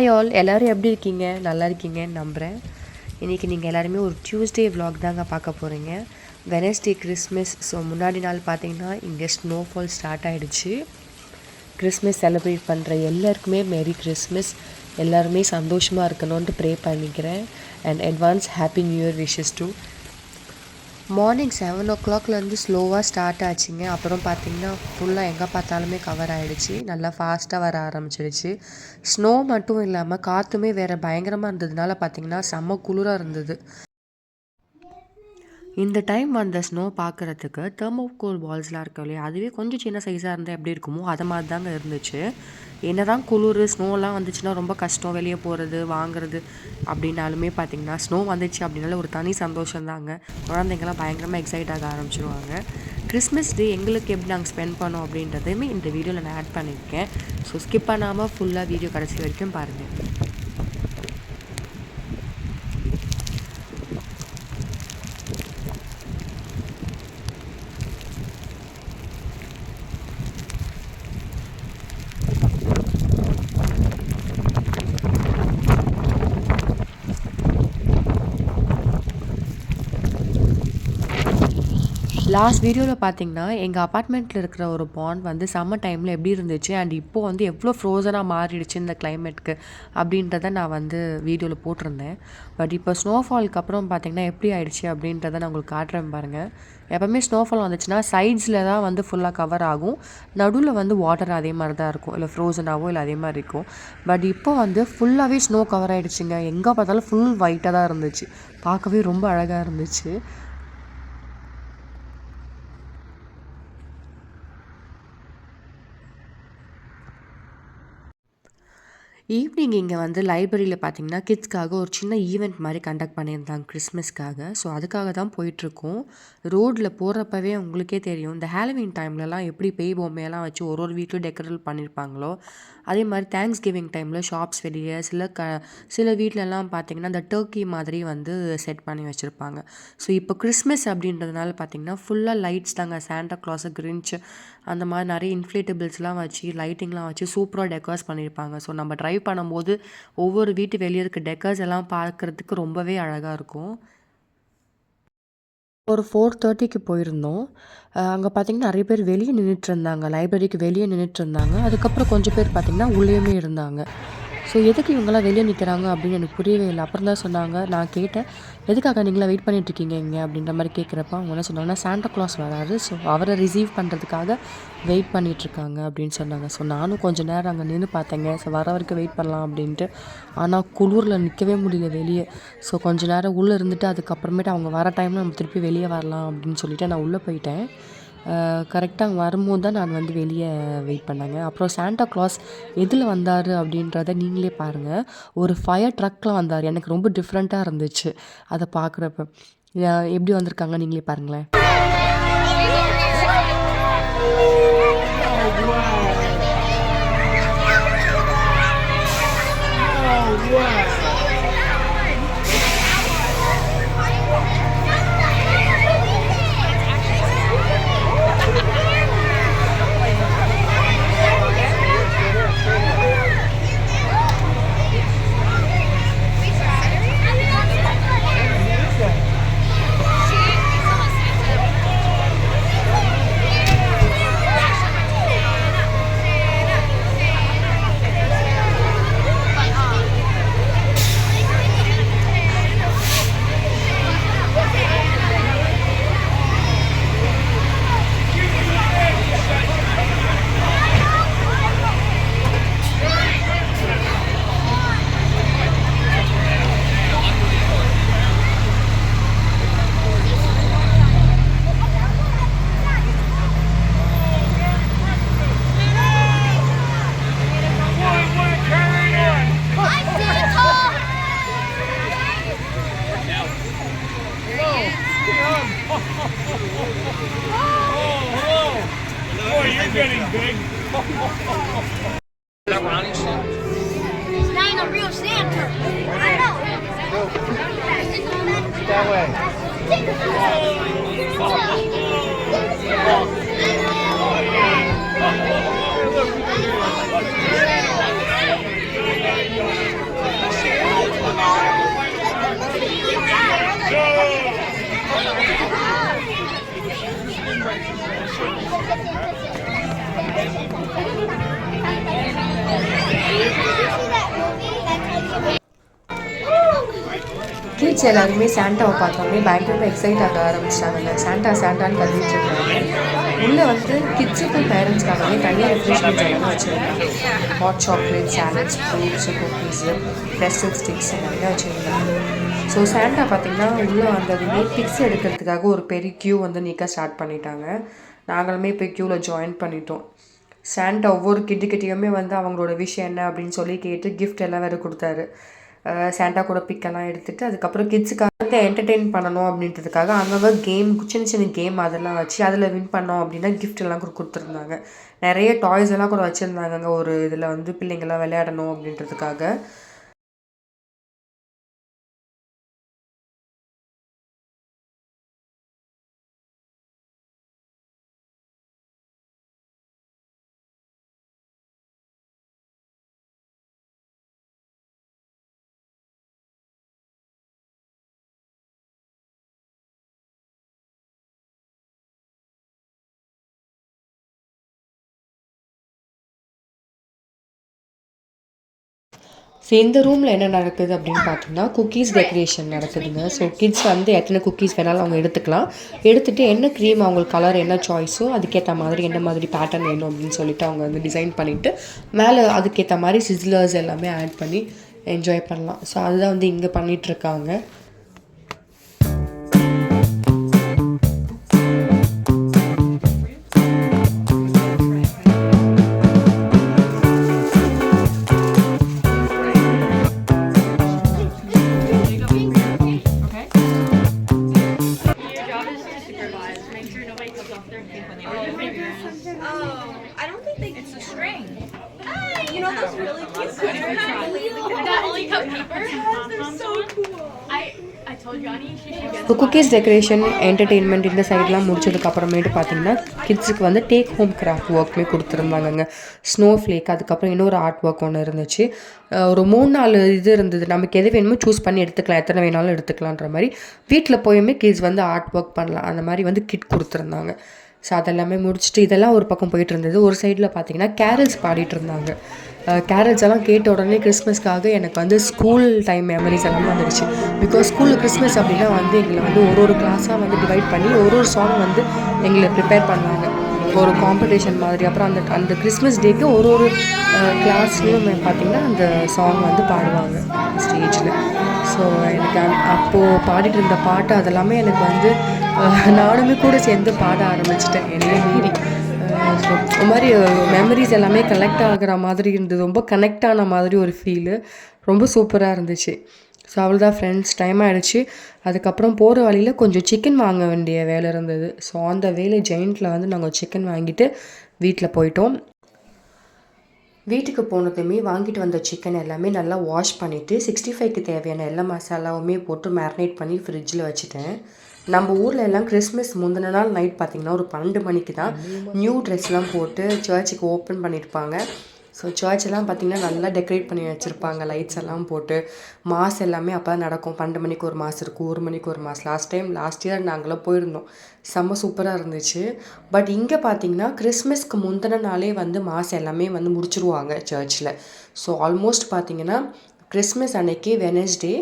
Hi all எல்லோரும் எப்படி இருக்கீங்க? நல்லா இருக்கீங்கன்னு நம்புகிறேன் இன்றைக்கி நீங்கள் எல்லாருமே ஒரு டியூஸ்டே வ்ளாக் தாங்க பார்க்க போகிறீங்க வெனஸ்டே கிறிஸ்மஸ் ஸோ முன்னாடி நாள் பார்த்தீங்கன்னா இங்கே ஸ்னோஃபால் ஸ்டார்ட் ஆகிடுச்சு கிறிஸ்மஸ் செலிப்ரேட் பண்ணுற எல்லாருக்குமே மேரி கிறிஸ்மஸ் எல்லாருமே சந்தோஷமாக இருக்கணும்ன்ட்டு ப்ரே பண்ணிக்கிறேன். And advance happy new year wishes to morning seven ஓ கிளாக்லேருந்து ஸ்லோவாக ஸ்டார்ட் ஆச்சுங்க. அப்புறம் பார்த்தீங்கன்னா ஃபுல்லாக எங்கே பார்த்தாலுமே கவர் ஆகிடுச்சு நல்லா ஃபாஸ்ட்டாக வர ஆரம்பிச்சிடுச்சு. ஸ்னோ மட்டும் இல்லாமல் காற்றுமே வேறு பயங்கரமாக இருந்ததுனால பார்த்தீங்கன்னா செம்ம குளிராக இருந்தது. இந்த டைம் வந்த ஸ்னோ பார்க்குறதுக்கு தெர்மோகோல் பால்ஸ்லாம் இருக்கு இல்லையா? அதுவே கொஞ்சம் சின்ன சைஸாக இருந்தால் எப்படி இருக்குமோ அது மாதிரி தாங்க இருந்துச்சு. என்ன தான் குளிர் ஸ்னோலாம் வந்துச்சுன்னா ரொம்ப கஷ்டம். வெளியே போகிறது வாங்குறது அப்படின்னாலுமே பார்த்தீங்கன்னா ஸ்னோ வந்துச்சு அப்படின்னால ஒரு தனி சந்தோஷம் தாங்க குழந்தைங்களாம் பயங்கரமாக எக்ஸைட் ஆக ஆரம்பிச்சிருவாங்க. கிறிஸ்மஸ் டே எங்களுக்கு எப்படி நாங்கள் ஸ்பெண்ட் பண்ணோம் அப்படின்றதையுமே இந்த வீடியோவில் நான் ஆட் பண்ணியிருக்கேன். ஸோ ஸ்கிப் பண்ணாமல் ஃபுல்லாக வீடியோ கடைசி வரைக்கும் பாருங்கள் லாஸ்ட் வீடியோவில் பார்த்தீங்கன்னா எங்கள் அப்பார்ட்மெண்ட்டில் இருக்கிற ஒரு பாண்ட் வந்து சம்மர் டைமில் எப்படி இருந்துச்சு? அண்ட் இப்போ வந்து எவ்வளோ ஃப்ரோசனாக மாறிடுச்சு இந்த கிளைமேட்க்கு அப்படின்றத நான் வந்து வீடியோவில் போட்டிருந்தேன். பட் இப்போ ஸ்னோஃபாலுக்கு அப்புறம் பார்த்தீங்கன்னா எப்படி ஆயிடுச்சு அப்படின்றத நான் உங்களுக்கு காட்டுறேன் பாருங்கள் எப்போவுமே ஸ்னோஃபால் வந்துச்சுன்னா சைட்ஸில் தான் வந்து ஃபுல்லாக கவர் ஆகும். நடுவில் வந்து வாட்டர் அதே மாதிரி தான் இருக்கும். இல்லை ஃப்ரோசனாகவோ இல்லை அதே மாதிரி இருக்கும். பட் இப்போ வந்து ஃபுல்லாகவே ஸ்னோ கவர் ஆகிடுச்சிங்க எங்கே பார்த்தாலும் ஃபுல் ஒயிட்டாக தான் இருந்துச்சு. பார்க்கவே ரொம்ப அழகாக இருந்துச்சு. ஈவினிங் இங்கே வந்து லைப்ரரியில் பார்த்தீங்கன்னா கிட்ஸ்க்காக ஒரு சின்ன ஈவெண்ட் மாதிரி கண்டக்ட் பண்ணியிருந்தாங்க கிறிஸ்மஸ்க்காக ஸோ அதுக்காக தான் போயிட்டுருக்கோம். ரோட்டில் போகிறப்பவே உங்களுக்கே தெரியும் இந்த ஹாலோவீன் டைம்லலாம் எப்படி பேய் பொம்மையெல்லாம் வச்சு ஒரு ஒரு வீட்டிலும் டெக்கரேட் பண்ணியிருப்பாங்களோ அதே மாதிரி தேங்க்ஸ் கிவிங் டைமில் ஷாப்ஸ் வெளியே சில க சில வீட்டிலலாம் பார்த்தீங்கன்னா இந்த டர்க்கி மாதிரி வந்து செட் பண்ணி வச்சுருப்பாங்க. ஸோ இப்போ கிறிஸ்மஸ் அப்படின்றதுனால பார்த்தீங்கன்னா ஃபுல்லாக லைட்ஸ் தாங்க சாண்டா கிளாஸு கிரின்ச்சு அந்த மாதிரி நிறைய இன்ஃப்ளேட்டபிள்ஸ்லாம் வச்சு லைட்டிங்லாம் வச்சு சூப்பராக டெக்கர்ஸ் பண்ணியிருப்பாங்க. ஸோ நம்ம ட்ரைவ் பண்ணும்போது ஒவ்வொரு வீட்டு வெளியே இருக்க டெக்கர்ஸ் எல்லாம் பார்க்குறதுக்கு ரொம்பவே அழகாக இருக்கும். ஒரு ஃபோர் தேர்ட்டிக்கு போயிருந்தோம். அங்கே பார்த்தீங்கன்னா நிறைய பேர் வெளியே நின்றுட்டு இருந்தாங்க. லைப்ரரிக்கு வெளியே நின்றுட்டு இருந்தாங்க. அதுக்கப்புறம் கொஞ்சம் பேர் பார்த்தீங்கன்னா உள்ளேயுமே இருந்தாங்க. ஸோ எதுக்கு இவங்கெல்லாம் வெளியே நிற்கிறாங்க அப்படின்னு எனக்கு புரியவே இல்லை. அப்புறம் தான் சொன்னாங்க. நான் கேட்டேன் எதுக்காக நீங்களாம் வெயிட் பண்ணிட்டுருக்கீங்க இங்கே? அப்படின்ற மாதிரி கேட்குறப்ப அவங்க என்ன சொன்னாங்கன்னா சாண்டா கிளாஸ் வராரு ஸோ அவரை ரிசீவ் பண்ணுறதுக்காக வெயிட் பண்ணிகிட்ருக்காங்க அப்படின்னு சொன்னாங்க. ஸோ நானும் கொஞ்சம் நேரம் அங்கே நின்று பார்த்தேங்க. ஸோ வர வரைக்கும் வெயிட் பண்ணலாம் அப்படின்ட்டு. ஆனால் குளூரில் நிற்கவே முடியல வெளியே. ஸோ கொஞ்சம் நேரம் உள்ளே இருந்துட்டு அதுக்கப்புறமேட்டு அவங்க வர டைமில் நம்ம திருப்பி வெளியே வரலாம் அப்படின்னு சொல்லிவிட்டு நான் உள்ளே போயிட்டேன். கரெக்டாக வரும்போது தான் நான் வந்து வெளியே வெயிட் பண்ணாங்க. அப்புறம் சாண்டா கிளாஸ் எதில் வந்தார் அப்படின்றத நீங்களே பாருங்கள் ஒரு ஃபயர் ட்ரக்கில் வந்தார். எனக்கு ரொம்ப டிஃப்ரெண்ட்டாக இருந்துச்சு. அதை பார்க்குறப்ப எப்படி வந்திருக்காங்க நீங்களே பாருங்களேன். Boy, you're getting big. that He's not a real Santa. I know. That way. Kids எல்லாருமே சாண்டாவை பார்த்தோன்னே பயங்கரமாக எக்ஸைட் ஆக ஆரம்பிச்சிட்டாங்க. சாண்டா சாண்டான்னு கத்திட்டு இருக்காங்க. உள்ளே வந்து கிட்ஸுக்கும் பேரண்ட்ஸ்க்காகவே தனியாக ரெஃப்ரெஷ்மெண்ட்ஸ் எல்லாமே வச்சுருக்காங்க. Hot chocolate salads fruits cookies pretzel sticks எல்லாமே வச்சுருந்தாங்க ஸோ சாண்டா பார்த்திங்கன்னா உள்ளே வந்ததுமே பிக்ஸ் எடுக்கிறதுக்காக ஒரு பெரிய க்யூ வந்து நீக்க ஸ்டார்ட் பண்ணிட்டாங்க. நாங்களுமே போய் க்யூவில் ஜாயின் பண்ணிட்டோம். சாண்டா ஒவ்வொரு கிட்டுக்கிட்டேயுமே வந்து அவங்களோட விஷயம் என்ன அப்படின்னு சொல்லி கேட்டு கிஃப்ட் எல்லாம் வேறு கொடுத்தாரு. சாண்டா கூட பிக்கெல்லாம் எடுத்துகிட்டு அதுக்கப்புறம் கிட்ஸுக்காக வந்து என்டர்டெயின் பண்ணணும் அப்படின்றதுக்காக அங்கங்கே கேம் சின்ன சின்ன கேம் அதெல்லாம் வச்சு அதில் வின் பண்ணோம் அப்படின்னா கிஃப்ட் எல்லாம் கூட கொடுத்துருந்தாங்க. நிறைய டாய்ஸ் எல்லாம் கூட வச்சுருந்தாங்க ஒரு இதில் வந்து பிள்ளைங்கள்லாம் விளையாடணும் அப்படின்றதுக்காக. ஸோ இந்த ரூமில் என்ன நடக்குது அப்படின்னு பார்த்தீங்கன்னா குக்கீஸ் டெக்கரேஷன் நடக்குதுங்க. ஸோ கிட்ஸ் வந்து எத்தனை குக்கீஸ் வேணாலும் அவங்க எடுத்துக்கலாம். எடுத்துகிட்டு என்ன க்ரீம் அவங்களுக்கு கலர் என்ன சாய்ஸோ அதுக்கேற்ற மாதிரி என்ன மாதிரி பேட்டர்ன் வேணும் அப்படின்னு சொல்லிட்டு அவங்க வந்து டிசைன் பண்ணிவிட்டு மேலே அதுக்கேற்ற மாதிரி சிஸ்லர்ஸ் எல்லாமே ஆட் பண்ணி என்ஜாய் பண்ணலாம். ஸோ அதுதான் வந்து இங்கே பண்ணிகிட்ருக்காங்க இப்போ ஸோ குக்கீஸ் டெக்கரேஷன் என்டர்டெயின்மெண்ட் இந்த சைட்லாம் முடிச்சதுக்கப்புறமேட்டு பார்த்தீங்கன்னா கிட்ஸுக்கு வந்து டேக் ஹோம் கிராஃப்ட் ஒர்க்குமே கொடுத்துருந்தாங்கங்க. ஸ்னோ ஃப்ளேக் அதுக்கப்புறம் இன்னொரு ஆர்ட் ஒர்க் ஒன்று இருந்துச்சு ஒரு மூணு நாலு இது இருந்தது. நமக்கு எது வேணுமோ சூஸ் பண்ணி எடுத்துக்கலாம். எத்தனை வேணாலும் எடுத்துக்கலான்ற மாதிரி. வீட்டில் போயுமே கிட்ஸ் வந்து ஆர்ட் ஒர்க் பண்ணலாம். அந்த மாதிரி வந்து கிட் கொடுத்துருந்தாங்க. ஸோ அதெல்லாமே முடிச்சுட்டு இதெல்லாம் ஒரு பக்கம் போயிட்டு இருந்தது. ஒரு சைடில் பார்த்தீங்கன்னா கேரல்ஸ் பாடிட்டு இருந்தாங்க. கேரல்ஸ் எல்லாம் கேட்ட உடனே கிறிஸ்மஸ்க்காக எனக்கு வந்து ஸ்கூல் டைம் மெமரிஸ் எல்லாமே வந்துடுச்சு பிகாஸ் ஸ்கூலில் கிறிஸ்மஸ் அப்படின்னா வந்து எங்களை வந்து ஒரு ஒரு கிளாஸாக வந்து டிவைட் பண்ணி ஒரு ஒரு சாங் வந்து எங்களை ப்ரிப்பேர் பண்ணாங்க. ஒரு காம்படிஷன் மாதிரி. அப்புறம் அந்த அந்த கிறிஸ்மஸ் டேக்கு ஒரு ஒரு கிளாஸ்லேயும் பார்த்தீங்கன்னா அந்த சாங் வந்து பாடுவாங்க ஸ்டேஜில் ஸோ எனக்கு அந்- அப்போது பாடிட்டு இருந்த பாட்டு அதெல்லாமே எனக்கு வந்து நானுமே கூட சேர்ந்து பாட ஆரம்பிச்சிட்டேன். என்னையே மீறி. ஸோ மாதிரி மெமரிஸ் எல்லாமே கலெக்ட் ஆகிற மாதிரி இருந்தது. ரொம்ப கனெக்ட் ஆன மாதிரி ஒரு ஃபீலு ரொம்ப சூப்பராக இருந்துச்சு. ஸோ அவ்வளோதான் ஃப்ரெண்ட்ஸ் டைம் ஆகிடுச்சு அதுக்கப்புறம் போகிற வழியில் கொஞ்சம் சிக்கன் வாங்க வேண்டிய வேலை இருந்தது. ஸோ அந்த வேலை ஜெயிண்ட்டில் வந்து நாங்கள் சிக்கன் வாங்கிட்டு வீட்டில் போயிட்டோம். வீட்டுக்கு போனதுமே வாங்கிட்டு வந்த சிக்கன் எல்லாமே நல்லா வாஷ் பண்ணிவிட்டு சிக்ஸ்டி ஃபைவ்க்கு தேவையான எல்லா மசாலாவுமே போட்டு மேரினேட் பண்ணி ஃப்ரிட்ஜில் வச்சுட்டேன். நம்ம ஊரில் எல்லாம் கிறிஸ்மஸ் முந்தின நாள் நைட் பார்த்திங்கன்னா ஒரு பன்னெண்டு மணிக்கு தான் நியூ ட்ரெஸ்லாம் போட்டு சர்ச்சுக்கு ஓப்பன் பண்ணியிருப்பாங்க ஸோ சர்ச் எல்லாம் பார்த்திங்கன்னா நல்லா டெக்கரேட் பண்ணி வச்சுருப்பாங்க. லைட்ஸ் எல்லாம் போட்டு மாஸ் எல்லாமே அப்போ தான் நடக்கும். பன்னெண்டு மணிக்கு ஒரு மாஸ் இருக்கும் ஒரு மணிக்கு ஒரு mass last time last year நாங்களாம் போயிருந்தோம். செம்ம சூப்பராக இருந்துச்சு. பட் இங்கே பார்த்தீங்கன்னா கிறிஸ்மஸ்க்கு முந்தின நாளே வந்து மாஸ் எல்லாமே வந்து முடிச்சிருவாங்க சர்ச்சில் ஸோ ஆல்மோஸ்ட் பார்த்திங்கன்னா கிறிஸ்மஸ் அன்னைக்கு வெனஸ்டே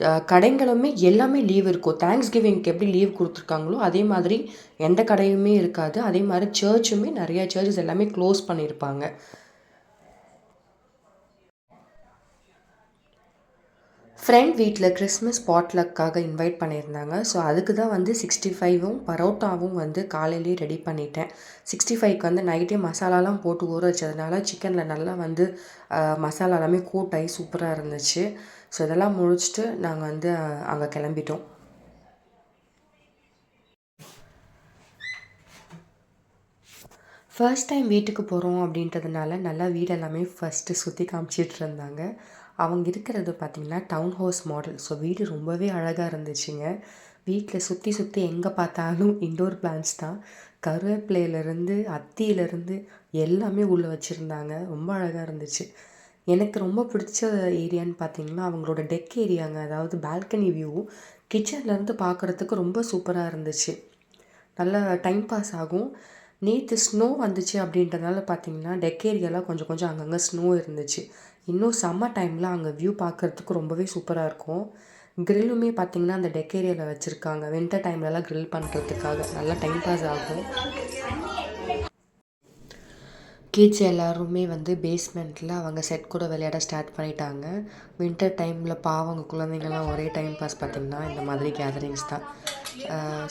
கடைங்களுமே எல்லாமே லீவ் இருக்கும் தேங்க்ஸ் கிவிங்க்கு எப்படி லீவ் கொடுத்துருக்காங்களோ அதே மாதிரி எந்த கடையுமே இருக்காது. அதே மாதிரி சர்ச்சுமே நிறையா சர்ச்சஸ் எல்லாமே க்ளோஸ் பண்ணியிருப்பாங்க. ஃப்ரெண்ட் வீட்டில் கிறிஸ்மஸ் பாட்லக்காக இன்வைட் பண்ணியிருந்தாங்க. ஸோ அதுக்கு தான் வந்து சிக்ஸ்டி ஃபைவும் பரோட்டாவும் வந்து காலையிலேயே ரெடி பண்ணிட்டேன். சிக்ஸ்டி ஃபைவ்க்கு வந்து நைட்டே மசாலாலாம் போட்டு ஊற வச்சதுனால சிக்கனில் நல்லா வந்து மசாலா எல்லாமே கூட்டாகி சூப்பராக இருந்துச்சு. ஸோ இதெல்லாம் முடிச்சுட்டு நாங்கள் வந்து அங்கே கிளம்பிட்டோம். ஃபர்ஸ்ட் டைம் வீட்டுக்கு போகிறோம் அப்படின்றதுனால நல்லா வீடு எல்லாமே ஃபஸ்ட்டு சுற்றி காமிச்சிட்டு இருந்தாங்க. அவங்க இருக்கிறது பார்த்திங்கன்னா டவுன் ஹவுஸ் மாடல் ஸோ வீடு ரொம்பவே அழகாக இருந்துச்சுங்க. வீட்டில் சுற்றி சுற்றி எங்கே பார்த்தாலும் இண்டோர் பிளான்ஸ் தான். கருவேப்பிலையிலேருந்து அத்தியிலேருந்து எல்லாமே உள்ளே வச்சுருந்தாங்க. ரொம்ப அழகாக இருந்துச்சு. எனக்கு ரொம்ப பிடிச்ச ஏரியான்னு பார்த்தீங்கன்னா அவங்களோட டெக் ஏரியாங்க. அதாவது பால்கனி வியூ கிச்சன்லேருந்து பார்க்குறதுக்கு ரொம்ப சூப்பராக இருந்துச்சு. நல்லா டைம் பாஸ் ஆகும். நேற்று ஸ்னோ வந்துச்சு அப்படின்றதுனால பார்த்தீங்கன்னா டெக் ஏரியாலாம் கொஞ்சம் கொஞ்சம் அங்கங்கே ஸ்னோ இருந்துச்சு. இன்னும் சம்மர் டைமில் அங்கே வியூ பார்க்குறதுக்கு ரொம்பவே சூப்பராக இருக்கும். க்ரில்லுமே பார்த்திங்கன்னா அந்த டெக் ஏரியாவில் வச்சுருக்காங்க. வின்டர் டைம்லலாம் க்ரில் பண்ணுறதுக்காக நல்லா டைம் பாஸ் ஆகும். கிட்ஸ் எல்லாருமே வந்து பேஸ்மெண்ட்டில் அவங்க செட் கூட விளையாட ஸ்டார்ட் பண்ணிட்டாங்க. வின்டர் டைமில் பாவங்க குழந்தைங்கள்லாம் ஒரே டைம் பாஸ் பார்த்திங்கன்னா இந்த மாதிரி கேதரிங்ஸ் தான்.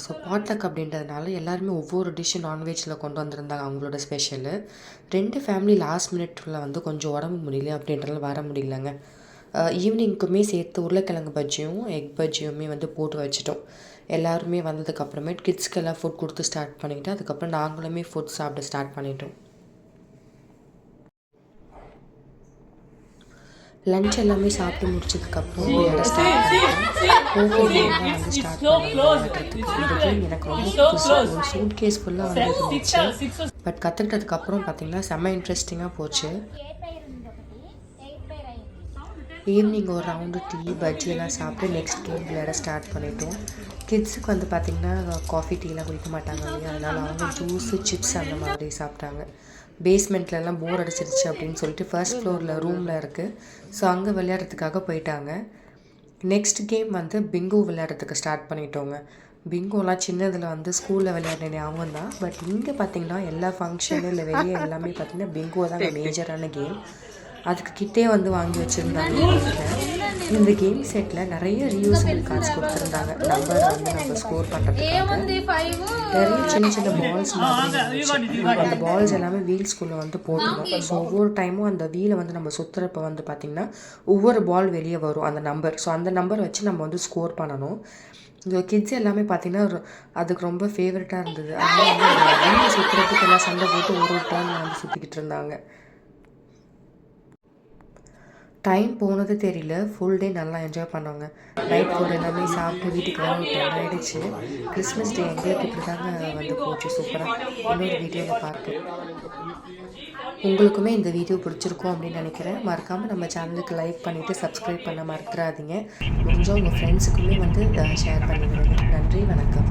ஸோ பாட்லக் அப்படின்றதுனால எல்லாருமே ஒவ்வொரு டிஷ்ஷு நான்வெஜ்ஜில் கொண்டு வந்திருந்தாங்க அவங்களோட ஸ்பெஷலு ரெண்டு ஃபேமிலி லாஸ்ட் மினிட்ல வந்து கொஞ்சம் உடம்பு முடியல அப்படின்றதுல வர முடியலங்க. ஈவினிங்க்குமே சேர்த்து உருளைக்கிழங்கு பஜ்ஜியும் எக் பஜ்ஜியுமே வந்து போட்டு வச்சிட்டோம். எல்லாருமே வந்ததுக்கப்புறமேட்டு கிட்ஸ்க்கெல்லாம் ஃபுட் கொடுத்து ஸ்டார்ட் பண்ணிவிட்டு அதுக்கப்புறம் நாங்களுமே ஃபுட் சாப்பிட ஸ்டார்ட் பண்ணிட்டோம். லஞ்ச் எல்லாமே சாப்பிட்டு முடிச்சதுக்கப்புறம் விளையாட ஸ்டார்ட் வந்து ஸ்டார்ட் பண்ணி எனக்கு ரொம்ப புதுசு சூட் கேஸ் ஃபுல்லாக வந்து இருந்துச்சு பட் கற்றுக்கிட்டதுக்கப்புறம் பார்த்தீங்கன்னா செம்ம இன்ட்ரெஸ்டிங்காக போச்சு. ஈவினிங் ஒரு ரவுண்டு டீ பஜ்ஜி எல்லாம் சாப்பிட்டு நெக்ஸ்ட் கேம் விளையாட ஸ்டார்ட் பண்ணிட்டோம். கிட்ஸுக்கு வந்து பார்த்திங்கன்னா காஃபி டீலாம் குடிக்க மாட்டாங்க இல்லையா? அதனால் அவங்க ஜூஸு சிப்ஸ் அந்த மாதிரி சாப்பிட்டாங்க. பேஸ்மெண்ட்லலாம் போர் அடிச்சிருச்சு அப்படின்னு சொல்லிட்டு ஃபர்ஸ்ட் ஃப்ளோரில் ரூமில் இருக்குது ஸோ அங்கே விளையாடுறதுக்காக போயிட்டாங்க. நெக்ஸ்ட் கேம் வந்து பிங்கோ விளையாடுறதுக்கு ஸ்டார்ட் பண்ணிட்டோங்க. பிங்கோலாம் சின்னதில் வந்து ஸ்கூலில் விளையாடின ஞாபகம் தான். பட் இங்கே பார்த்தீங்கன்னா எல்லா ஃபங்க்ஷனு இல்லை வெளியே எல்லாமே பார்த்தீங்கன்னா பிங்கோ தான் மேஜரான கேம் அதுக்கு கிட்டே வந்து வாங்கி வச்சுருந்தாங்க. இந்த கேம் செட்டில் நிறைய ரீயூசபிள் கார்ட்ஸ் கொடுத்துருந்தாங்க. நம்பர் வந்து நம்ம ஸ்கோர் பண்ணுறதுக்காக நிறைய சின்ன சின்ன பால்ஸ் மாதிரி அந்த பால்ஸ் எல்லாமே வீல்ஸ்குள்ளே வந்து போட்டுருவோம் ஸோ ஒவ்வொரு டைமும் அந்த வீலை வந்து நம்ம சுற்றுறப்ப வந்து பார்த்திங்கன்னா ஒவ்வொரு பால் வெளியே வரும் அந்த நம்பர் ஸோ அந்த நம்பர் வச்சு நம்ம வந்து ஸ்கோர் பண்ணணும். இந்த கிட்ஸ் எல்லாமே பார்த்தீங்கன்னா அதுக்கு ரொம்ப ஃபேவரட்டாக இருந்தது. அதனால வந்து சுற்றுறதுக்கு எல்லாம் சண்டை போட்டு ஒரு ஒரு டைம் வந்து சுற்றிக்கிட்டு இருந்தாங்க. டைம் போனது தெரியல. ஃபுல் டே நல்லா என்ஜாய் பண்ணோங்க. நைட் ஃபுட் எல்லாமே சாப்பிட்டு வீட்டுக்கு வர டைம் ஆகிடுச்சு கிறிஸ்மஸ் டே எங்களுக்கு இப்படி தாங்க வந்து போச்சு. சூப்பராக இன்னொரு வீடியோவில் பார்க்க உங்களுக்குமே இந்த வீடியோ பிடிச்சிருக்கும் அப்படின்னு நினைக்கிறேன். மறக்காமல் நம்ம சேனலுக்கு லைக் பண்ணிவிட்டு சப்ஸ்கிரைப் பண்ண மறந்துடாதீங்க. முடிஞ்சால் உங்கள் ஃப்ரெண்ட்ஸுக்குமே வந்து ஷேர் பண்ணிவிடுங்க நன்றி வணக்கம்.